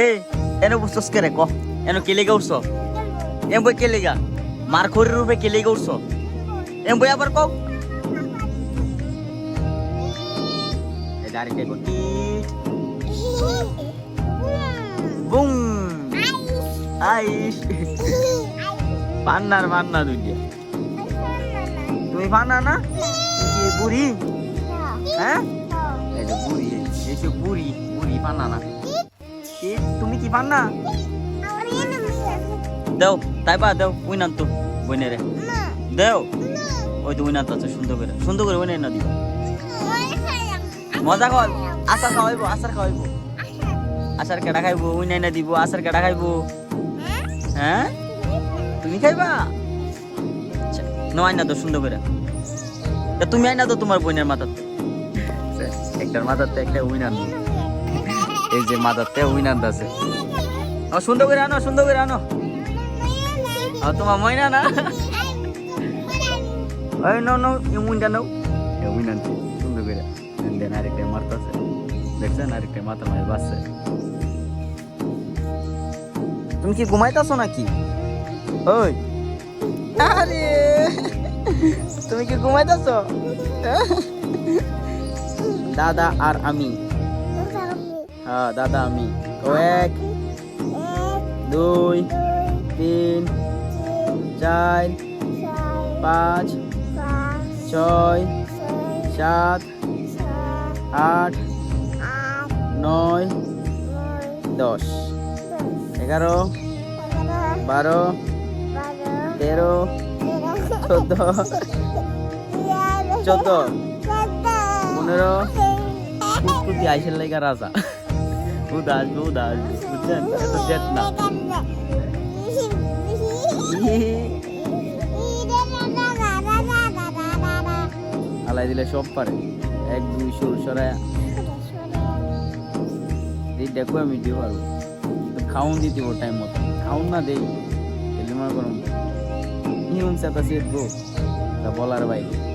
এ এনে বুঝছস কে রে ক? এনে কে লেগে উঠছ? এম বই কে লেগা মার খড়ির রূপে কে লেগে উঠছ? এম বই আবার কও এই গাড়ি কে গটি বুম। আইস পান্নার পান্না দুইটা তুমি পান্না না? বুড়ি হ্যাঁ এই যে বুড়ি এই বুড়ি বুড়ি পান্না না? কি? তুমি কি পান্না? দেও তাই বা দেও উই নাম তো বইনে রে। দেও। ওই তো উই নাম আছে সুন্দর করে। সুন্দর করে বইনে না দিও। মজা খাওয়াইবো আচার খাওয়াইবো আচার খাওয়াইবো। আচার কেডা খাইবো? উই নাই না দিব আচার কেডা খাইবো? হ্যাঁ? তুমি খাইবা? নো আইনা তো সুন্দর করে। তা তুমি আইনা তো তোমার বোনের মাথাতে। একটার মাথাতে একটা উইনার এই যে মাথাতে উইনার আছে সুন্দর করে আনো, সুন্দর করে আনো। তোমার ময়না না? ওই নো নো উইনটা নাও। এই উইনার সুন্দর করে। দেন আরেকটা মারতাছে। দেখছেন, আরেকটা মাথা মারে বাসছে তুমি কি ঘুমাইতাছো নাকি? ওই। আরে! তুমি কি ঘুমাইতাছো? দাদা আর আমি। হ্যাঁ দাদা, আমি। ও এক, দুই, তিন, চার, পাঁচ, ছয়, সাত, আট, নয়, দশ। এগারো, বারো, তেরো, চোদ্দ চোদ্দ, পনেরো। কুটকুটি আইসের লাইগা রাজা। উদ আসবে আসবে বুঝছেন এত জেট না আলাই দিলে সব পারে। এক, দুই, সুর সরায়। এই দেখো আমি দিতে পারব খাউন দিতে পারব টাইম মতো। খাউন না দেই। মনে করুন। সাথে গো। তা বলার বাইরে।